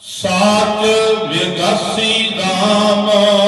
ਸਾਚ ਵਿਗਾਸੀ ਰਾਮ।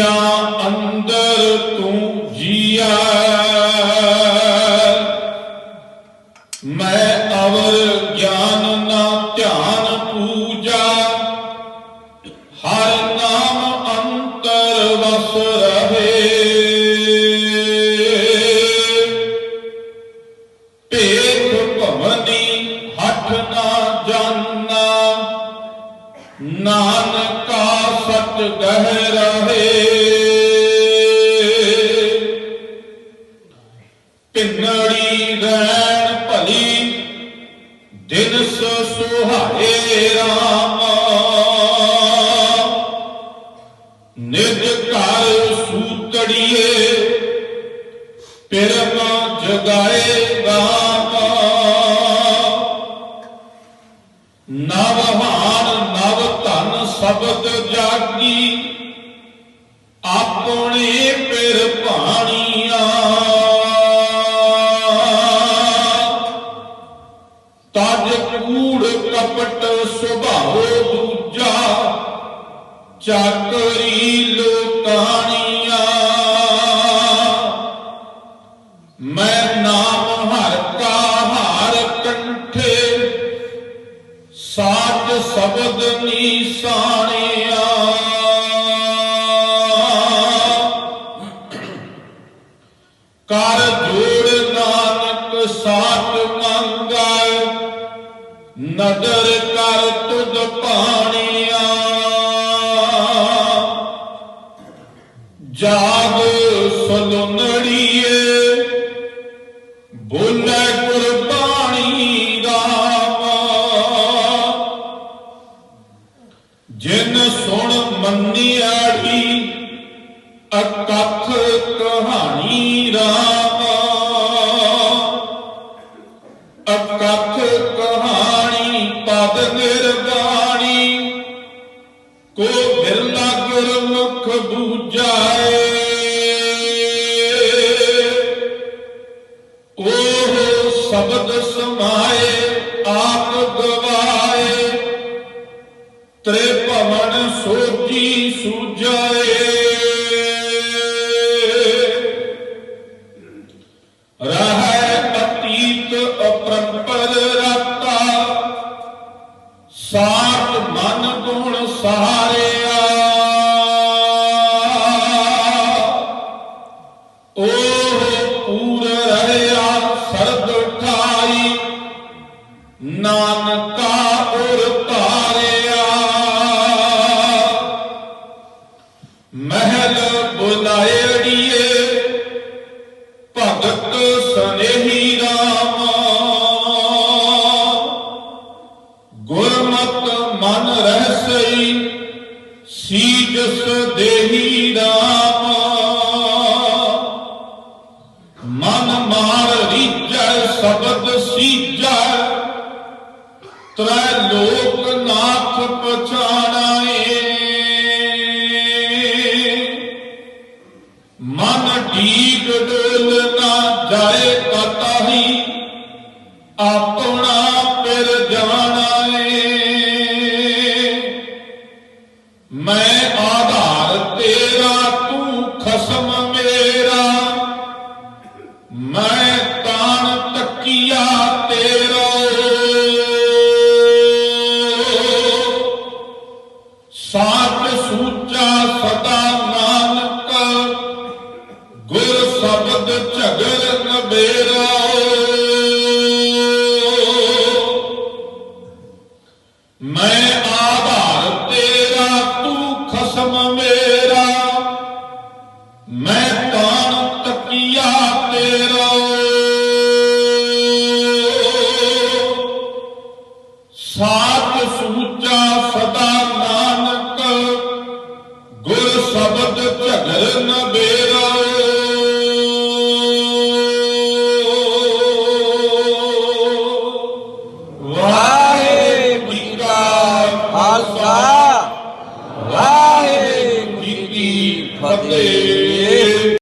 ਜੀਆ ਅੰਦਰ ਤੂੰ ਜੀਆ ਨਾਨਕਾ ਸਤ ਗਹਿ ਰਹੇ। ਪਿੰਨੜੀ ਰਹਿਣ ਭਲੀ, ਦਿਨ ਸੋ ਸੁਹਾਏ ਰਾਮ। ਨਿਜ ਘਰ ਸੂਤੜੀਏ, ਪਿਰਮ ਜਗਾਏ ਰਾਮ। ਸ਼ਬਦ ਜਾਗੀ ਆਪਣੇ ਪਿਰ ਭਾਣੀਆਂ ਤਜ ਕੂੜ ਕਪਟ ਸੁਭਾਉ ਦੂਜਾ ਚਾਕਰੀ ਸਾਚ ਸ਼ਬਦ ਨੀਸਾਣਿਆ ਕਰ ਜੋੜ ਨਾਨਕ ਸਾਚ ਮੰਗੈ, ਨਦਰ ਕਰ ਤੁਧ ਪਾਣਿਆ ਜਾਗ ਸੁਲਨੜੀਏ ਬੋਲੇ ਅਕਥ ਕਹਾਣੀ ਰਾਮ। ਅਕਥ ਕਹਾਣੀ ਪਦ ਨਿਰਵਾਣੀ। ਕੋ ਬਿਰਲਾ ਗੁਰਮੁਖ ਬੂਝਾਏ। ਉਹ ਸ਼ਬਦ ਸਮਾਏ, ਆਪ ਗਵਾਏ। ਤ੍ਰਿਭਵਨ ਸੋਜੀ ਸੁਜਾਏ ਉਹ ਪੂਰ ਰਹਿਆ ਸਰਦ ਠਾਈ ਨਾਨਕਾ ਉਰ ਧਾਰਿਆ। ਮਹਿਲ ਬੁਲਾਇੜੀਏ। ਭਗਤ ਸਨੇਹੀ ਰਾਮ। ਗੁਰਮਤ ਮਨ ਰਹਿਸਈ, ਸੀਜਸ ਦੇਹੀ ਰਾਮ। ਤ੍ਰੈ ਲੋਕ ਨਾਥ ਪਛਾਣਾਏ। ਮਨ ਢੀਕ ਡੋਲ ਨਾ ਜਾਏ ਕਤਾਹੀ ਆਪਣਾ ਸਾਤ ਸੂਚਾ ਸਦਾ